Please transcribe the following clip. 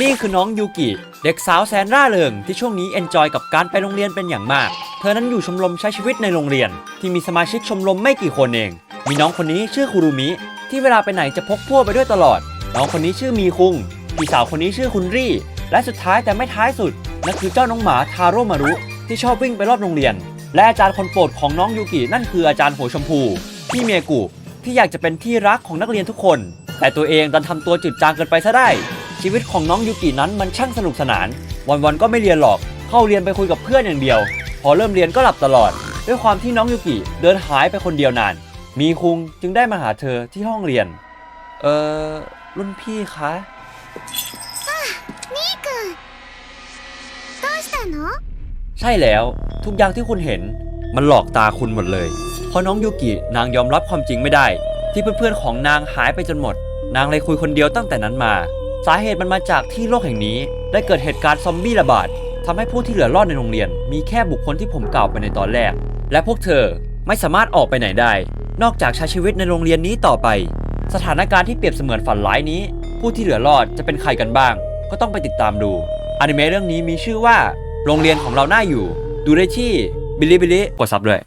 นี่คือน้องยูกิ เด็กสาวแสนร่าเริงที่ช่วงนี้เอนจอยกับการไปโรงเรียนเป็นอย่างมาก เธอนั้นอยู่ชมรมใช้ชีวิตในโรงเรียน ที่มีสมาชิกชมรมไม่กี่คนเอง มีน้องคนนี้ชื่อคุรุมิ ที่เวลาไปไหนจะพกพวกไปด้วยตลอด น้องคนนี้ชื่อมีคุงพี่สาวคนนี้ชื่อคุณรี่ และสุดท้ายแต่ไม่ท้ายสุดนั่นคือเจ้าน้องหมาทาโร่มารุที่ชอบวิ่งไปรอบโรงเรียน และอาจารย์คนโปรดของน้องยูกินั่นคืออาจารย์หัวชมพูพี่เมียกุที่อยากจะเป็นที่รักของนักเรียนทุกคน แต่ตัวเองดันทำตัวจืดจางเกินไปซะได้ ชีวิตของน้องยูกินั้นมันช่างสนุกสนาน วันๆก็ไม่เรียนหรอก เข้าเรียนไปคุยกับเพื่อนอย่างเดียว พอเริ่มเรียนก็หลับตลอด ด้วยความที่น้องยูกิเดินหายไปคนเดียวนาน มีคุงจึงได้มาหาเธอที่ห้องเรียน เออรุ่นพี่คะ みーくんどうしたの ใช่แล้วทุกอย่างที่คุณเห็น มันหลอกตาคุณหมดเลย เพราะน้องยูกินางยอมรับความจริงไม่ได้ ที่เพื่อนๆของนางหายไปจนหมด นางเลยคุยคนเดียวตั้งแต่นั้นมา สาเหตุมันมาจากที่โลกแห่งนี้ ได้เกิดเหตุการณ์ซอมบี้ระบาดทำให้ผู้ที่เหลือรอดในโรงเรียน มีแค่บุคคลที่ผมกล่าวไปในตอนแรก และพวกเธอไม่สามารถออกไปไหนได้ นอกจากใช้ชีวิตในโรงเรียนนี้ต่อไป สถานการณ์ที่เปรียบเสมือนฝันร้ายนี้ ผู้ที่เหลือรอดจะเป็นใครกันบ้าง ก็ต้องไปติดตามดูอนิเมะเรื่องนี้มีชื่อว่า โรงเรียนของเราหน้าอยู่ ดูได้ที่บิลิบิลิกดซับด้วย